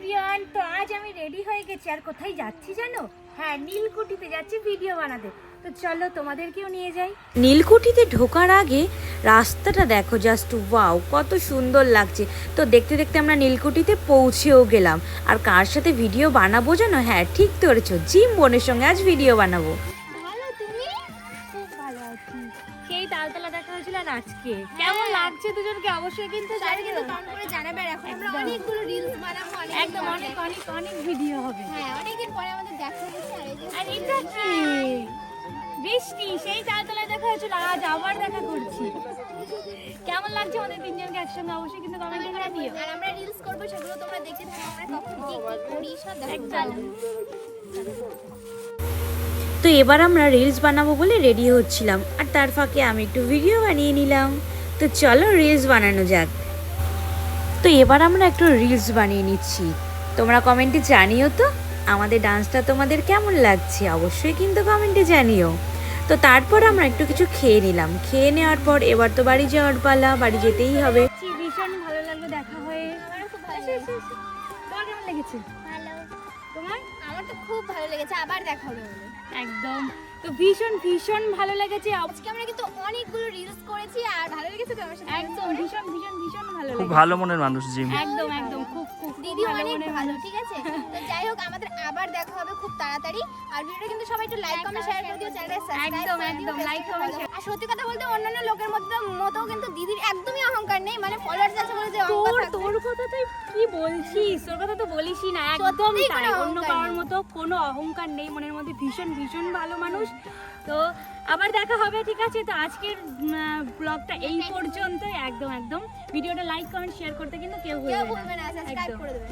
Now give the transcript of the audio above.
Everyone তো আজ আমি রেডি হয়ে গেছি। আর কোথায় যাচ্ছি জানো? হ্যাঁ নীলকুঠিতে যাচ্ছি ভিডিও বানাতে। তো চলো তোমাদেরকেও নিয়ে যাই। নীলকুঠিতে ঢোকার আগে রাস্তাটা দেখো জাস্ট ওয়াও কত সুন্দর লাগছে। তো দেখতে দেখতে আমরা নীলকুঠিতে পৌঁছেও গেলাম। আর কার সাথে ভিডিও বানাবো জানো? হ্যাঁ ঠিক ধরেছো জিম বোনের সঙ্গে আজ ভিডিও বানাবো। ভালো তুমি? খুব ভালো সেই তালতলা দেখা হয়েছিল আজকে। কেমন লাগছে দুজনকে? অবশ্যই কিন্তু সবাই কিন্তু কমেন্ট করে জানাবে অনেকগুলো রিলস বানাবো অনেক একদম অনেক অনেক অনেক ভিডিও হবে। হ্যাঁ অনেকদিন পরে আমাদের দেখা হচ্ছে আর এই যে আর এটা কি? বৃষ্টি সেই দেখা হয়েছিল আজ আবার দেখা করছি। কেমন লাগছে আমাদের তিনজনকে একসঙ্গে? অবশ্যই কিন্তু কমেন্টে জানিও আর আমরা রিলস করব সেগুলো তোমরা দেখতে থাকো আমরা কখন কি কি করি সব দেখো। তো এবার আমরা রিলস বানাবো বলে রেডি হচ্ছিলাম আর তার ফাঁকে আমি একটু ভিডিও বানিয়ে নিলাম। তো চলো রিলস বানানো যাক। তো এবার আমরা একটু রিলস বানিয়ে নিচ্ছি। তোমরা কমেন্টে জানিও তো আমাদের ডান্সটা তোমাদের কেমন লাগছে? অবশ্যই কিন্তু কমেন্টে জানিও। তো তারপর আমরা একটু কিছু খেয়ে নিলাম। খেয়ে নেওয়ার পর এবার তো বাড়ি যাওয়ার পালা বাড়ি যেতেই হবে। ভীষণ ভালো লাগল দেখা হয়ে। লেগেছে এসো। তোমার কেমন লেগেছে? ভালো। তোমার? আমার তো খুব ভালো লেগেছে আবার দেখা হবে একদম। তো ভীষণ ভীষণ ভালো লেগেছে। আজকে আমরা অনেকগুলো রিলস করেছি আর ভালো লেগেছে তো আমার সাথে একদম ভীষণ ভীষণ ভীষণ ভালো খুব ভালো মনের মানুষ জিম। একদম একদম খুব খুব দিদি অনেক ভালো ঠিক আছে? তো যাই হোক আমাদের আবার দেখা হবে খুব তাড়াতাড়ি। আর ভিডিওটা কিন্তু সবাই একটু লাইক কমেন্ট শেয়ার করে দিও চ্যানেলটা সাবস্ক্রাইব একদম, একদম, comment, follow। আর সত্যি কথা বলতে অন্যান্য লোকের মধ্যে মতো কিন্তু দিদির একদমই অহংকার নেই। মানে ফলোয়ার্স আছে বলে যে অহংকার তোর। কথা কি বলছিস? তোর কথা তো বলিসই না একদম তাই। অন্য কারোর মতো কোনো অহংকার নেই মনের মধ্যে ভীষণ ভীষণ ভালো মানুষ। তো আবার দেখা হবে ঠিক আছে? তো আজকের ব্লগটা এই পর্যন্তই। একদম একদম। ভিডিওটা লাইক কমেন্ট শেয়ার করতে কিন্তু কেউ ভুলবে না। একদম। করে দেবে।